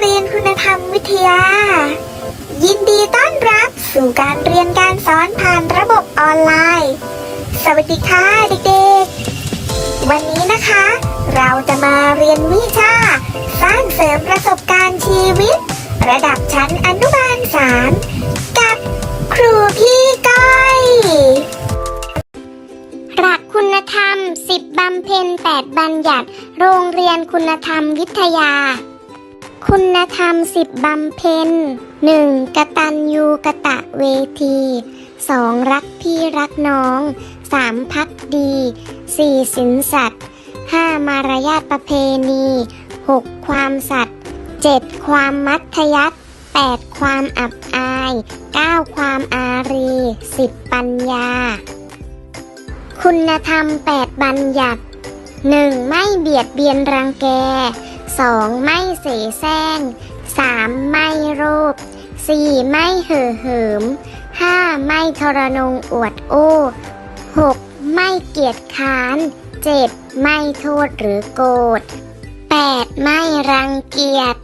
เรียนคุณธรรมวิทยา ยินดีต้อนรับสู่การเรียนการสอนผ่านระบบออนไลน์ สวัสดีค่ะเด็กๆ วันนี้นะคะ เราจะมาเรียนวิชา สร้างเสริมประสบการณ์ชีวิต ระดับชั้นอนุบาล 3 กับครูพี่ก้อยหลักคุณธรรม 10บำเพ็ญ8บัญญัติ โรงเรียนคุณธรรมวิทยา คุณธรรม10บบำเพ็ญ 1. กตัญญูกะตะเวที 2. รักพี่รักน้อง 3. พักดี 4. สินสัตย์ 5. มารยาทประเพณี 6. ความสัตย์ 7. ความมัธยัติ 8. ความอับอาย 9. ความอารี 10. ปัญญา คุณธรรม 8 บัญญัติ 1. ไม่เบียดเบียนรังแก 2. ไม่เสแสร้ง 3. ไม่โลภ 4. ไม่เห่อเหิม 5. ไม่ทรนงอวดโอ้ 6. ไม่เกียจค้าน 7. ไม่โทษหรือโกรธ 8. ไม่รังเกียจ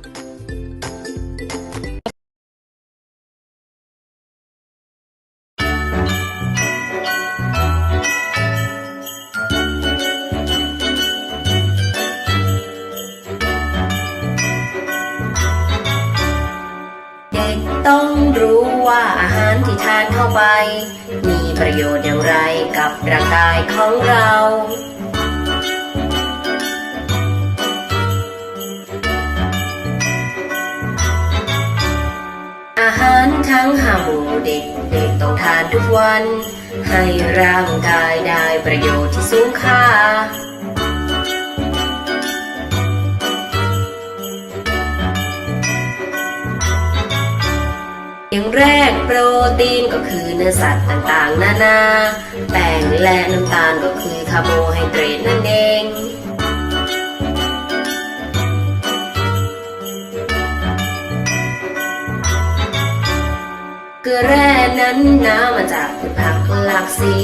ต้องรู้ว่าอาหารที่ทานเข้าไป มีประโยชน์อย่างไรกับร่างกายของเราอาหารทั้งห้าหมู่เด็กเด็กต้องทานทุกวัน ให้ร่างกายได้ประโยชน์ที่สูงค่า แรกโปรตีนก็คือเนื้อสัตว์ต่างๆ นานา แป้งและน้ำตาลก็คือคาร์โบไฮเดรตนั่นเองเกลือแร่นั้นน้ำมาจากพืชผักหลากสี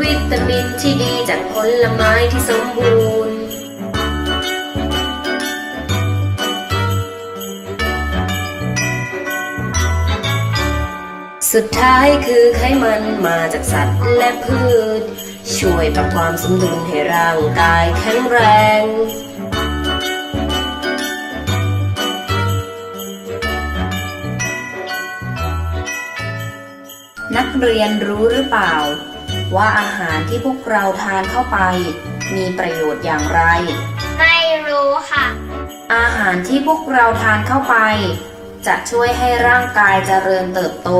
วิตามินที่ดีจากผลไม้ที่สมบูรณ์ สุดท้ายคือไขมันมาจากสัตว์และพืช ช่วยปรับความสมดุลให้ร่างกายแข็งแรง นักเรียนรู้หรือเปล่า ว่าอาหารที่พวกเราทานเข้าไป มีประโยชน์อย่างไร ไม่รู้ค่ะ อาหารที่พวกเราทานเข้าไปจะช่วยให้ร่างกายเจริญเติบโต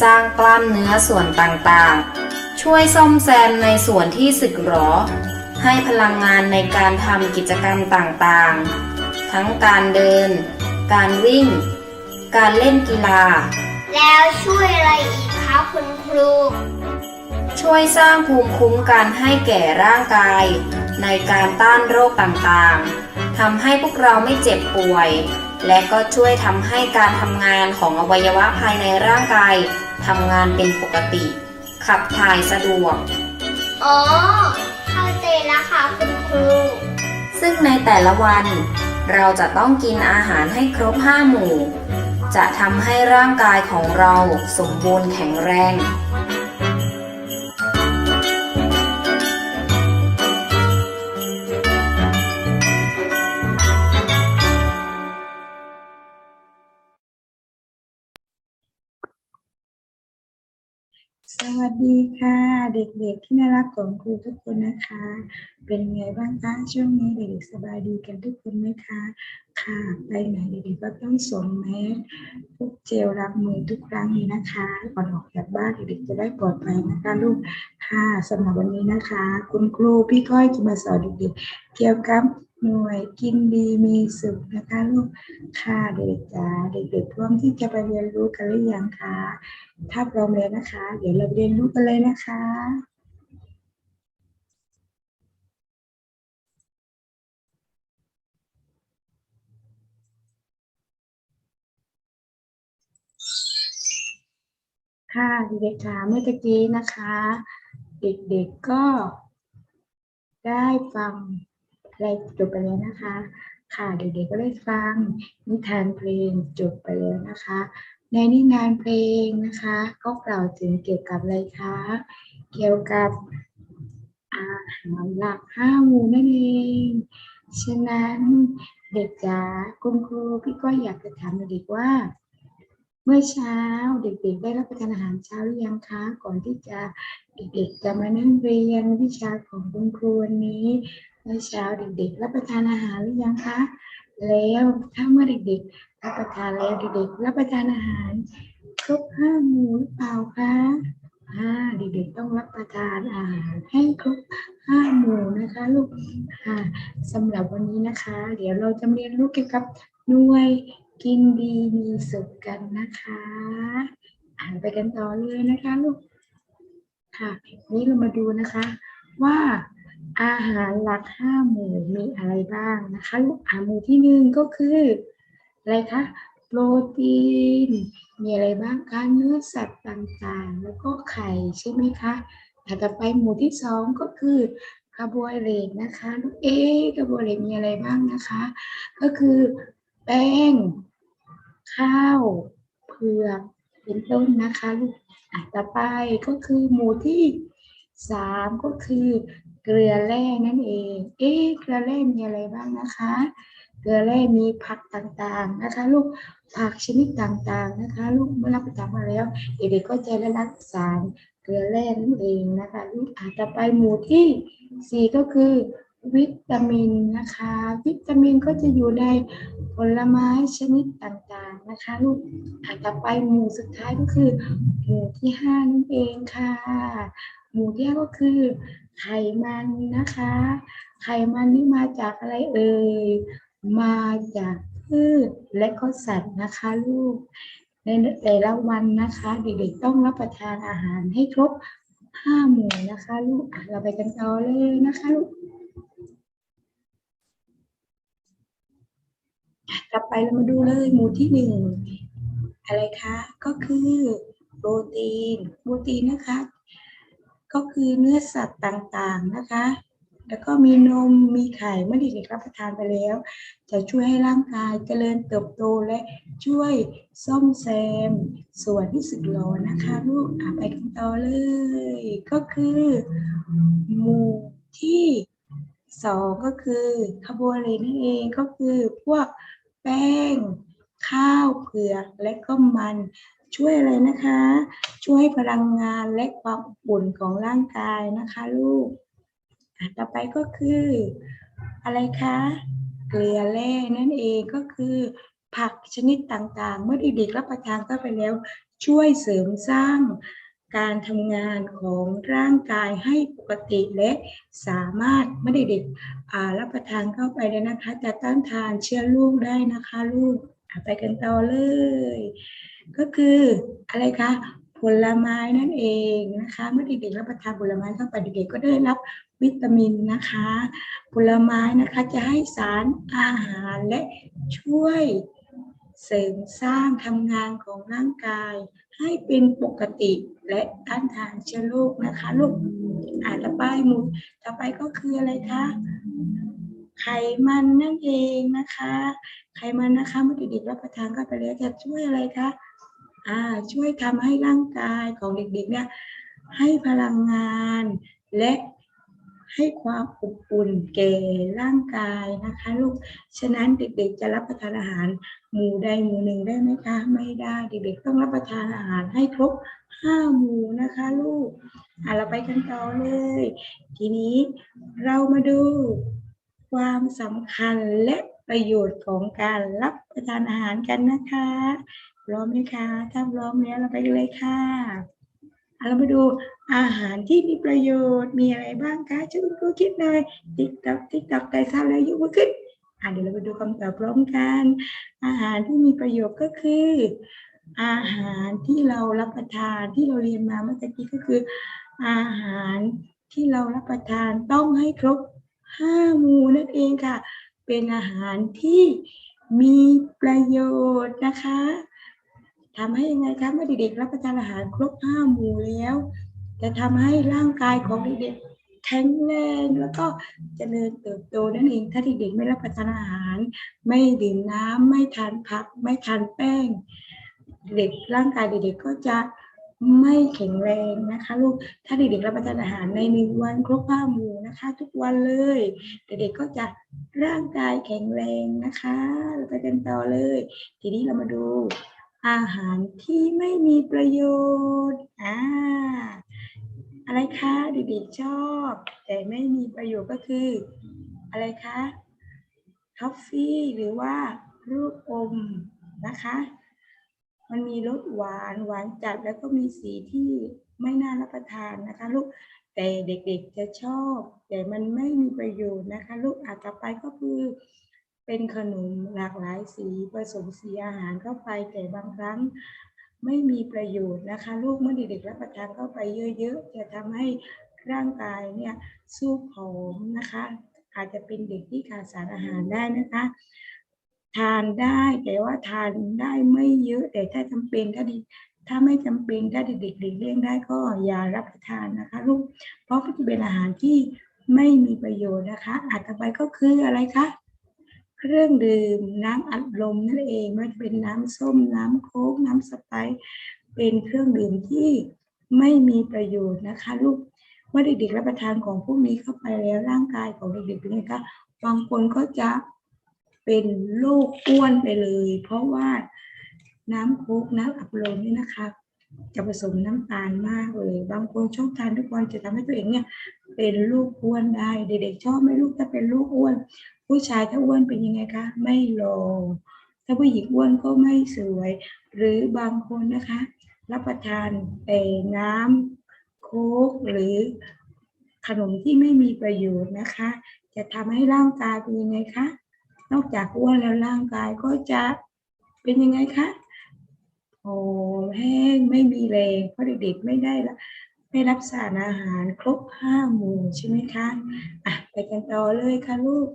สร้างกล้ามเนื้อส่วนต่างๆ ช่วยซ่อมแซมในส่วนที่สึกหรอ ให้พลังงานในการทำกิจกรรมต่างๆ ทั้งการเดิน การวิ่ง การเล่นกีฬา แล้วช่วยอะไรอีกคะคุณครู ช่วยสร้างภูมิคุ้มกันให้แก่ร่างกาย ในการต้านโรคต่างๆทำให้พวกเราไม่เจ็บป่วย และก็ช่วยทำให้การทำงานของอวัยวะภายในร่างกายทำงานเป็นปกติ ขับถ่ายสะดวก อ๋อ เข้าใจแล้วค่ะคุณครู ซึ่งในแต่ละวัน เราจะต้องกินอาหารให้ครบห้าหมู่ จะทำให้ร่างกายของเราสมบูรณ์แข็งแรง สวัสดีค่ะ เด็กๆที่น่ารักของครูทุกคนนะคะ เป็นไงบ้างคะช่วงนี้เด็กๆสบายดีกันทุกคนไหมคะค่ะไปไหนเด็กๆก็ต้องสวมแมสพวกเจลล้างมือทุกครั้งเลยนะคะก่อนออกจากบ้านเด็กๆจะได้ปลอดภัยนะคะลูกค่ะสำหรับวันนี้นะคะ คุณครูพี่ก้อยจะมาสอนเด็กๆเกี่ยวกับ หน่วยกินดีมีสุขนะคะลูกค่ะเด็กจ๋าเด็กๆพร้อมที่จะไปเรียนรู้กันหรือยังคะถ้าพร้อมแล้วนะคะ เดี๋ยวเราเรียนรู้กันเลยนะคะค่ะเด็กๆค่ะเมื่อกี้นะคะ เด็กๆก็ได้ฟัง ไรจบไปแล้วนะคะ ค่ะเด็กๆก็ได้ฟังนิทานเพลงจบไปแล้วนะคะ ในนิทานเพลงนะคะ ก็กล่าวถึงเกี่ยวกับอะไรคะเกี่ยวกับอาหารหลักห้าหมู่นั่นเองฉะนั้นเด็กจ๋าคุณครูพี่ก็อยากจะถามเด็กว่า เมื่อเช้าเด็กๆ ได้รับประทานอาหารเช้าหรือยังคะก่อนที่จะเด็กๆจะมานั่งเรียนวิชาของคุณครูวันนี้ เมื่อเช้าเด็กๆ รับประทานอาหารหรือยังคะ แล้วถ้าเมื่อเด็กๆ รับประทานแล้วเด็กๆ รับประทานอาหารครบห้าหมู่หรือเปล่าคะอ่าเด็กๆต้องรับประทานอาหารให้ครบห้าหมู่นะคะลูกค่ะสำหรับวันนี้นะคะ เดี๋ยวเราจะเรียนรู้เกี่ยวกับหน่วยกินดีมีสุขกันนะคะ อ่านไปกันต่อเลยนะคะลูกค่ะนนี้เรามาดูนะคะว่า อาหารหลักห้าหมู่มีอะไรบ้างนะคะลูกอาหมู่ที่หนึ่งก็คือ อะไรคะโปรตีน มีอะไรบ้างคะเนื้อสัตว์ต่างๆ แล้วก็ไข่ใช่ไหมคะถัดไปหมู่ที่สองก็คือคาร์โบไฮเดรตนะคะลูกเอ๊คาร์โบไฮเดรตมีอะไรบ้างนะคะ ก็คือแป้ง ข้าวเผือกเป็นต้นนะคะลูกต่อไปก็คือหมู่ที่สามก็คือ เกลือแร่นั่นเอง เอ๊ะเกลือแร่มีอะไรบ้างนะคะ เกลือแร่มีผักต่างๆนะคะ ลูกผักชนิดต่างๆนะคะ ลูกเมื่อรับประทานมาแล้วเด็กๆก็จะได้รับสารเกลือแร่นั่นเองนะคะ ลูกอาจจะไปหมู่ที่สี่ก็คือวิตามินนะคะ วิตามินก็จะอยู่ในผลไม้ชนิดต่างๆนะคะลูกอาจจะไปหมู่สุดท้ายก็คือ หมู่ที่ห้านั่นเองค่ะ หมู่ที่ห้าก็คือ ไขมันนะคะ ไขมันนี่มาจากอะไรเอ่ย มาจากพืชและก็สัตว์นะคะลูก ในแต่ละวันนะคะ เด็กๆต้องรับประทานอาหารให้ครบห้าหมู่นะคะ ลูกเราไปกันต่อเลยนะคะลูกต่อไปเรามาดูเลยหมู่ที่หนึ่งอะไรคะ ก็คือโปรตีน โปรตีนนะคะ ก็คือเนื้อสัตว์ต่างๆนะคะ แล้วก็มีนมมีไข่เมื่อเด็กๆรับประทานไปแล้ว จะช่วยให้ร่างกายเจริญเติบโตและช่วยซ่อมแซม ส่วนที่สึกหรอนะคะลูกอะไปกันต่อเลย ก็คือหมู่ที่สองก็คือคาร์โบไฮเดรตนั่นเองก็คือพวกแป้งข้าวเผือกและก็มัน ช่วยอะไรนะคะ ช่วยพลังงานและความอบอุ่นของร่างกายนะคะลูกต่อไปก็คือ อะไรคะเกลือแร่นั่นเองก็คือ ผักชนิดต่างๆ เมื่อเด็กๆรับประทานเข้าไปแล้ว ช่วยเสริมสร้างการทำงานของร่างกายให้ปกติและสามารถเมื่อเด็กๆรับประทานเข้าไปแล้วนะคะ จะต้านทานเชื้อโรคได้นะคะ ลูกไปกันต่อเลย ก็คืออะไรคะผลไม้นั่นเองนะคะ เมื่อเด็กๆรับประทานผลไม้เข้าไปเด็กๆก็ได้รับวิตามินนะคะ ผลไม้นะคะจะให้สารอาหารและช่วยเสริมสร้างทำงานของร่างกาย ให้เป็นปกติและต้านทานเชื้อโรคนะคะลูกอ่านต่อไปมุดต่อไปก็คืออะไรคะไขมันนั่นเองนะคะ ไขมันนะคะเมื่อเด็กๆรับประทานเข้าไปแล้วจะช่วยอะไรคะ อ่าช่วยทำให้ร่างกายของเด็กๆเนี่ยให้พลังงานและให้ความอบอุ่นแก่ร่างกายนะคะลูก ฉะนั้นเด็กๆจะรับประทานอาหารหมู่ใดหมู่หนึ่งได้ไหมคะ ไม่ได้เด็กๆต้องรับประทานอาหารให้ครบห้าหมู่นะคะลูกอะเราไปกันต่อเลย ทีนี้เรามาดูความสำคัญและประโยชน์ของการรับประทานอาหารกันนะคะ พร้อมไหมคะ ถ้าพร้อมแล้วเราไปเลยค่ะอะเรามาดูอาหารที่มีประโยชน์มีอะไรบ้างคะช่วยคุณครูคิดหน่อยติ๊กต๊อกติ๊กต๊อกใครทราบแล้วยกมือขึ้นอะเดี๋ยวเราไปดูคำตอบพร้อมกัน อาหารที่มีประโยชน์ก็คือ อาหารที่เรารับประทานที่เราเรียนมาเมื่อกี้ก็คือ อาหารที่เรารับประทานต้องให้ครบห้าหมู่นั่นเองค่ะ เป็นอาหารที่มีประโยชน์นะคะ ทำให้ยังไงคะเมื่อเด็กๆรับประทานอาหารครบห้าหมู่แล้ว จะทำให้ร่างกายของเด็กแข็งแรงแล้วก็เจริญเติบโตนั่นเอง ถ้าเด็กๆไม่รับประทานอาหาร ไม่ดื่มน้ำไม่ทานผัก ไม่ทานแป้ง เด็กร่างกายเด็กๆก็จะไม่แข็งแรงนะคะลูก ถ้าเด็กๆรับประทานอาหารในหนึ่งวันครบห้าหมู่นะคะ ทุกวันเลยเด็กๆก็จะร่างกายแข็งแรงนะคะ เราไปกันต่อเลย ทีนี้เรามาดู อาหารที่ไม่มีประโยชน์อ่าอะไรคะเด็กๆชอบ แต่ไม่มีประโยชน์ก็คือ อะไรคะทอฟฟี่หรือว่าลูกอมนะคะ มันมีรสหวานหวานจัดแล้วก็มีสีที่ไม่น่ารับประทานนะคะลูกแต่เด็กๆจะชอบ แต่มันไม่มีประโยชน์นะคะ ลูกอาจต่อไปก็คือ เป็นขนมหลากหลายสีผสมสีอาหารเข้าไปแต่บางครั้งไม่มีประโยชน์นะคะ ลูกเมื่อเด็กๆรับประทานเข้าไปเยอะๆ จะทำให้ร่างกายเนี่ยสู้ผอมนะคะ อาจจะเป็นเด็กที่ขาดสารอาหารได้นะคะ ทานได้แต่ว่าทานได้ไม่เยอะแต่ถ้าจำเป็นถ้าดิถ้าไม่จำเป็นถ้าเด็กๆหลีกเลี่ยงได้ก็อย่ารับประทานนะคะลูกเพราะจะเป็นอาหารที่ไม่มีประโยชน์นะคะอาจต่อไปก็คืออะไรคะ เครื่องดื่มน้ำอัดลมนั่นเองไม่ว่าจะเป็นน้ำส้มน้ำโค้กน้ำสไปร์เป็นเครื่องดื่มที่ไม่มีประโยชน์นะคะ ลูกเมื่อเด็กๆรับประทานของพวกนี้เข้าไปแล้วร่างกายของเด็กๆเป็นไงคะบางคนก็จะเป็นโรคอ้วนไปเลย เพราะว่าน้ำโค้กน้ำอัดลมนี่นะคะ จะผสมน้ำตาลมากเลย บางคนชอบทานทุกวันจะทำให้ตัวเองเนี่ยเป็นลูกอ้วนได้ เด็กๆชอบไหมลูกถ้าเป็นลูกอ้วน ผู้ชายถ้าอ้วนเป็นยังไงคะ ไม่หล่อถ้าผู้หญิงอ้วนก็ไม่สวย หรือบางคนนะคะ รับประทานแต่น้ำโค้กหรือขนมที่ไม่มีประโยชน์นะคะ จะทำให้ร่างกายเป็นยังไงคะนอกจากอ้วนแล้วร่างกายก็จะเป็นยังไงคะ โอ้แห้งไม่มีแรงเพราะเด็กๆไม่ได้ละไม่รับสารอาหารครบห้าหมู่ใช่ไหมคะอะไปกันต่อเลยค่ะลูก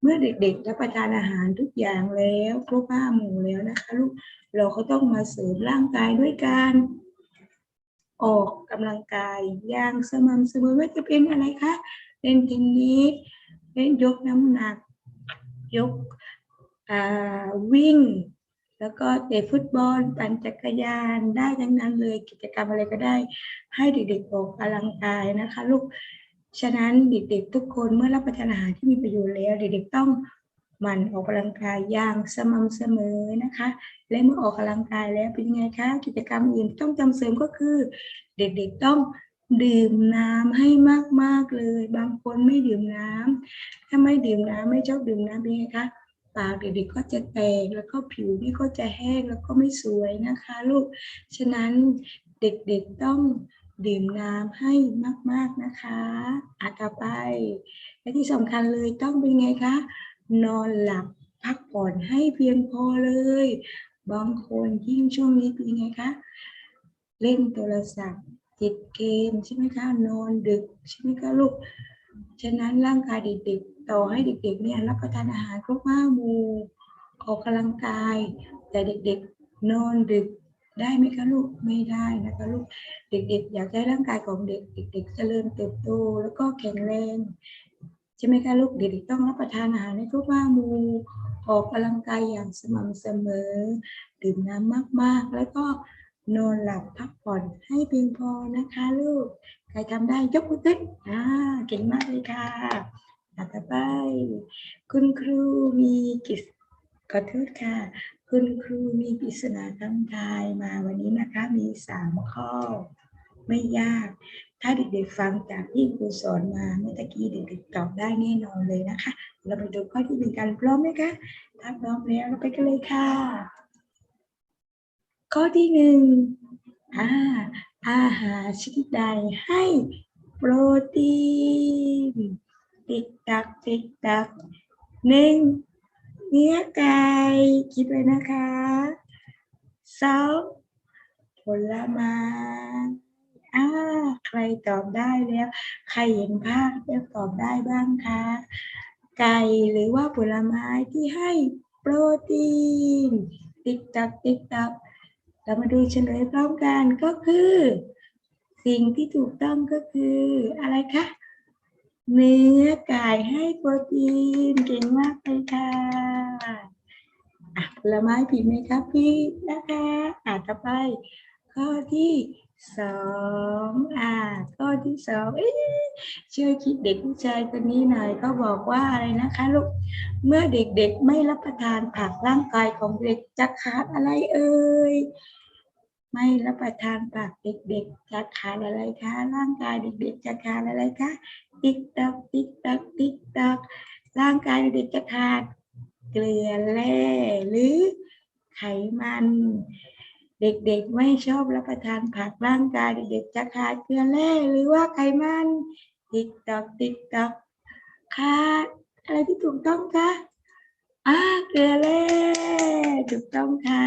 เมื่อเด็กๆรับประทานอาหารทุกอย่างแล้วครบห้าหมู่แล้วนะคะลูกเราก็ต้องมาเสริมร่างกายด้วยการออกกำลังกายอย่างสม่ำเสมอว่าจะเป็นอะไรคะเล่นเทนนิสเล่นยกน้ำหนัก ยกวิ่ง แล้วก็เตะฟุตบอลปั่นจักรยานได้ทั้งนั้นเลยกิจกรรมอะไรก็ได้ ให้เด็กๆออกกำลังกายนะคะ ลูกฉะนั้นเด็กๆทุกคนเมื่อรับประทานอาหารที่มีประโยชน์แล้ว เด็กๆต้องหมั่นออกกำลังกายอย่างสม่ำเสมอนะคะ และเมื่อออกกำลังกายแล้วเป็นยังไงคะกิจกรรมอื่นต้องจำเสริมก็คือ เด็กๆต้องดื่มน้ำให้มากๆเลย บางคนไม่ดื่มน้ำถ้าไม่ดื่มน้ำไม่ชอบดื่มน้ำเป็นไงคะ ปากเด็กๆก็จะแตกแล้วก็ผิวนี่ก็จะแห้งแล้วก็ไม่สวยนะคะลูก ฉะนั้นเด็กๆต้องดื่มน้ำให้มากๆนะคะอาต่อไป และที่สำคัญเลยต้องเป็นไงคะ นอนหลับพักผ่อนให้เพียงพอเลย บางคนยิ่งช่วงนี้เป็นไงคะ เล่นโทรศัพท์ติดเกมใช่ไหมคะ นอนดึกใช่ไหมคะลูก ฉะนั้นร่างกายเด็กๆ ต่อให้เด็กๆเนี่ยรับประทานอาหารครบห้าหมู่ออกกำลังกาย แต่เด็กๆนอนดึกได้ไหมคะลูกไม่ได้นะคะลูกเด็กๆ อยากให้ร่างกายของเด็กเด็กๆเจริญเติบโตแล้วก็แข็งแรงใช่ไหมคะลูกเด็กๆต้องรับประทานอาหารในครบห้าหมู่ออกกำลังกายอย่างสม่ำเสมอ ดื่มน้ำมากๆ แล้วก็นอนหลับพักผ่อนให้เพียงพอนะคะลูก ใครทำได้ยกมือขึ้นอ่าเก่งมากเลยค่ะ อะต่อไป คุณครูมีกิจขอโทษค่ะ คุณครูมีปริศนาคำทายมาวันนี้นะคะมีสามข้อ ไม่ยาก ถ้าเด็กๆฟังจากที่ครูสอนมาเมื่อตะกี้เด็กๆตอบได้แน่นอนเลยนะคะ เราไปดูข้อที่หนึ่งกันพร้อมไหมคะถ้าพร้อมแล้วเราไปกันเลยค่ะ ข้อที่หนึ่งอ่าอาหารชนิดใดให้โปรตีน ติ๊กตักติ๊กตักหนึ่งเนื้อไก่คิดไว้นะคะสองผลไม้อ่าใครตอบได้แล้ว ใครเห็นภาพแล้วตอบได้บ้างคะ ไก่หรือว่าผลไม้ที่ให้โปรตีน ติ๊กตักติ๊กตักเรามาดูเฉลยพร้อมกันก็คือ สิ่งที่ถูกต้องก็คืออะไรคะ เนื้อไก่ให้โปรตีนเก่งมากเลยค่ะอะผลไม้ผิดไหมครับพี่นะคะอ่านต่อไป ข้อที่สองอ่าข้อที่สองเอ๊ะช่วยคิดเด็กผู้ชายคนนี้หน่อยเขาบอกว่าอะไรนะคะลูกเมื่อเด็กๆไม่รับประทานผักร่างกายของเด็กจะขาดอะไรเอ่ย ไม่รับประทานผักเด็กๆจะขาดอะไรคะ ร่างกายเด็กๆจะขาดอะไรคะติ๊กตักติ๊กตักติ๊กตักร่างกายเด็กๆจะขาดเกลือแร่หรือไขมัน เด็กๆไม่ชอบรับประทานผักร่างกายเด็กๆจะขาดเกลือแร่หรือว่าไขมัน ติ๊กตักติ๊กตักขาดอะไรที่ถูกต้องคะอ่าเกลือแร่ถูกต้องค่ะ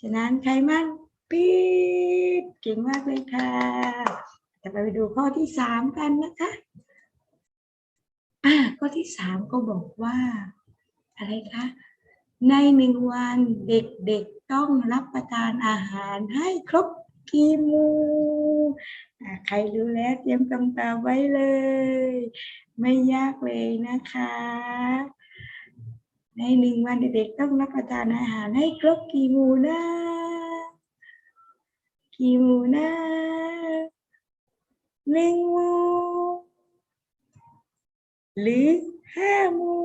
ฉะนั้นไขมัน ปี๊ดเก่งมากเลยค่ะจะไปดูข้อที่สามกันนะคะอ่าข้อที่สามก็บอกว่า อะไรคะ ในหนึ่งวันเด็กๆต้องรับประทานอาหารให้ครบกี่หมู่อ่าใครรู้แล้วเตรียมคำตอบไว้เลย ไม่ยากเลยนะคะ ในหนึ่งวันเด็กๆต้องรับประทานอาหารให้ครบกี่มูนะ กี่หมู่นะหนึ่งหมูหรือห้าหมู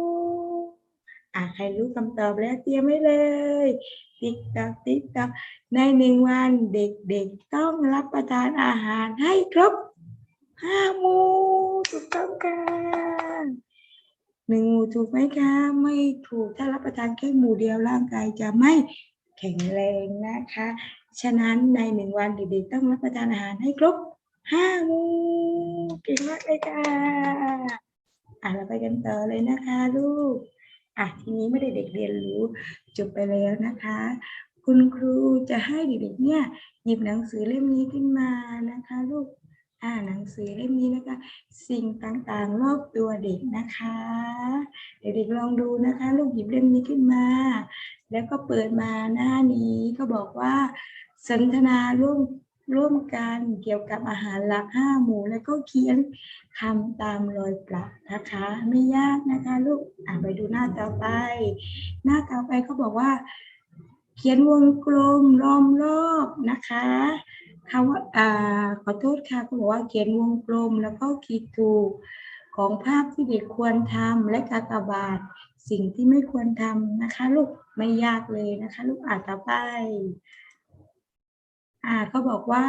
อะใครรู้คำตอบแล้วเตรียมไว้เลย ติ๊กตักติ๊กตักในหนึ่งวันเด็กๆต้องรับประทานอาหารให้ครบห้าหมูถูกต้องค่ะหนึ่งหมูถูกไหมคะ ไม่ถูกถ้ารับประทานแค่หมูเดียวร่างกายจะไม่แข็งแรงนะคะ ฉะนั้นในหนึ่งวันเด็กๆต้องรับประทานอาหารให้ครบห้ามู่เก่งมากเลยค่ะอะเราไปกันต่อเลยนะคะลูกอะทีนี้ไม่ได้เด็กเรียนรู้จบไปแล้วนะคะ คุณครูจะให้เด็กๆเนี่ยหยิบหนังสือเล่มนี้ขึ้นมานะคะ ลูกอ่าหนังสือเล่มนี้นะคะ สิ่งต่างๆรอบตัวเด็กนะคะ เด็กๆลองดูนะคะ ลูกหยิบเล่มนี้ขึ้นมา แล้วก็เปิดมาหน้านี้ก็บอกว่า สนทนาร่วมร่วมกันเกี่ยวกับอาหารหลักห้าหมู่แล้วก็เขียนคำตามรอยปรับนะคะ ไม่ยากนะคะลูกอ่านไปดูหน้าต่อไป หน้าต่อไปเขาบอกว่า เขียนวงกลมล้อมรอบนะคะคำว่าอ่าขอโทษค่ะเขาบอกว่าเขียนวงกลมแล้วก็ขีดถูกของภาพที่เด็กควรทำและกากบาทสิ่งที่ไม่ควรทำนะคะ ลูกไม่ยากเลยนะคะ ลูกอ่านต่อไป อ่าเขาบอกว่า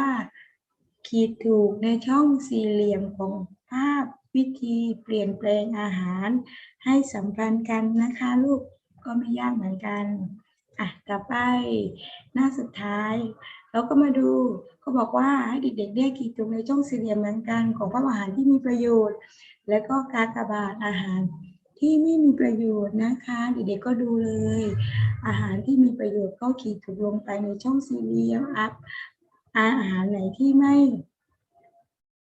ขีดถูกในช่องสี่เหลี่ยมของภาพวิธีเปลี่ยนแปลงอาหาร ให้สัมพันธ์กันนะคะลูกก็ไม่ยากเหมือนกันอะต่อไปหน้าสุดท้าย เราก็มาดูก็บอกว่าให้เด็กๆเนี่ยขีดถูกในช่องสี่เหลี่ยมเหมือนกันของภาพอาหารที่มีประโยชน์ แล้วก็การกระบาทอาหาร ที่ไม่มีประโยชน์นะคะ เด็กๆก็ดูเลย อาหารที่มีประโยชน์ก็ขีดถูกลงไปในช่องสี่เหลี่ยมอัพอาหารไหนที่ไม่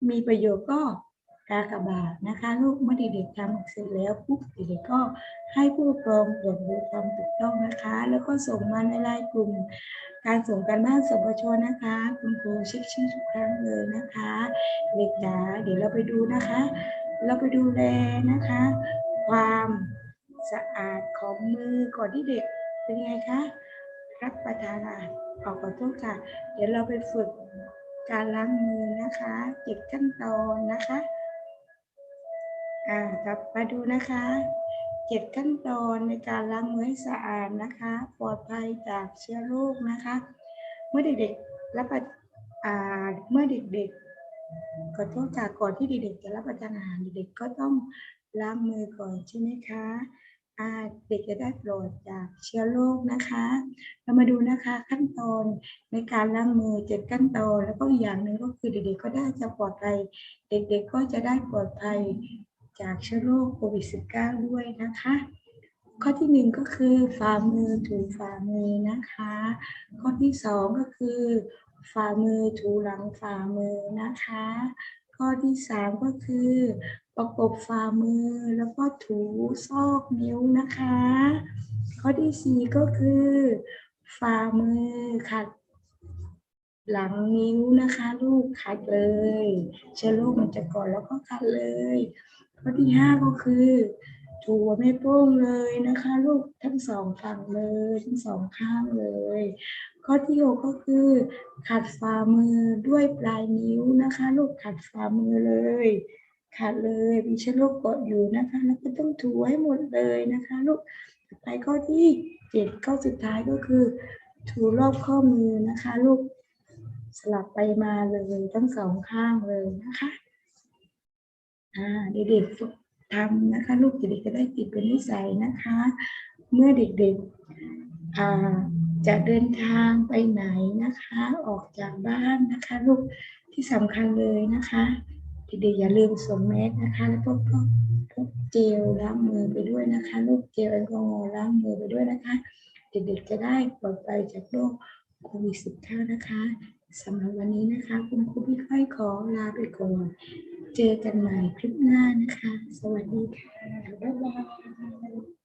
มีประโยชน์ก็กากบาทนะคะ ลูกเมื่อเด็กๆทำเสร็จแล้วปุ๊บเด็กๆก็ให้ผู้ปกครองตรวจดูความถูกต้องนะคะ แล้วก็ส่งมาในไลน์กลุ่ม การส่งการบ้านสปชนะคะ คุณครูเช็คชื่อทุกครั้งเลยนะคะ เด็กจ๋าเดี๋ยวเราไปดูนะคะ เราไปดูแลนะคะ ความสะอาดของมือก่อนที่เด็กเป็นไงคะรับประทานอาหารขอขอโทษค่ะ เดี๋ยวเราไปฝึกการล้างมือนะคะเจ็ดขั้นตอนนะคะอ่ากลับมาดูนะคะเจ็ดขั้นตอนในการล้างมือให้สะอาดนะคะ ปลอดภัยจากเชื้อโรคนะคะ เมื่อเด็กๆรับประอ่าเมื่อเด็กๆขอโทษค่ะก่อนที่เด็กๆจะรับประทานอาหารเด็กๆก็ต้อง ล้างมือก่อนใช่ไหมคะอาเด็กจะได้ปลอดจากเชื้อโรคนะคะ เรามาดูนะคะขั้นตอนในการล้างมือเจ็ดขั้นตอนแล้วก็อีกอย่างหนึ่งก็คือเด็กๆก็ได้จะปลอดภัย เด็กๆก็จะได้ปลอดภัยจากเชื้อโรคโควิด -19 ด้วยนะคะ ข้อที่หนึ่งก็คือฝ่ามือถูฝ่ามือนะคะ ข้อที่สองก็คือฝ่ามือถูหลังฝ่ามือนะคะ ข้อที่สามก็คือ ประกบฝ่ามือแล้วก็ถูซอกนิ้วนะคะ ข้อที่สี่ก็คือ ฝ่ามือขัดหลังนิ้วนะคะ ลูกขัดเลยเชื้อโรคมันจะก่อนแล้วก็ขัดเลย ข้อที่ห้าก็คือ ถูหัวแม่โป้งเลยนะคะ ลูกทั้งสองฝั่งเลยทั้งสองข้างเลย ข้อที่หกก็คือ ขัดฝ่ามือด้วยปลายนิ้วนะคะ ลูกขัดฝ่ามือเลย ขัดเลยมีเชื้อโรคเกาะอยู่นะคะ แล้วก็ต้องถูให้หมดเลยนะคะลูกต่อไปข้อที่เจ็ดข้อสุดท้ายก็คือ ถูรอบข้อมือนะคะ ลูกสลับไปมาเลยทั้งสองข้างเลยนะคะอ่าเด็กๆฝึกทำนะคะ ลูกเด็กๆจะได้ติดเป็นนิสัยนะคะ เมื่อเด็กๆอ่า จะเดินทางไปไหนนะคะ ออกจากบ้านนะคะลูกที่สำคัญเลยนะคะเด็กๆอย่าลืมสวมแมสนะคะแล้วก็พกพกเจลล้างมือไปด้วยนะคะลูกเจลแอลกอฮอล์ล้างมือไปด้วยนะคะ เด็กๆจะได้ปลอดภัยจากโรคโควิด -19 นะคะสำหรับวันนี้นะคะ คุณครูพี่ค่อยขอลาไปก่อน เจอกันใหม่คลิปหน้านะคะ สวัสดีค่ะ บ๊ายบาย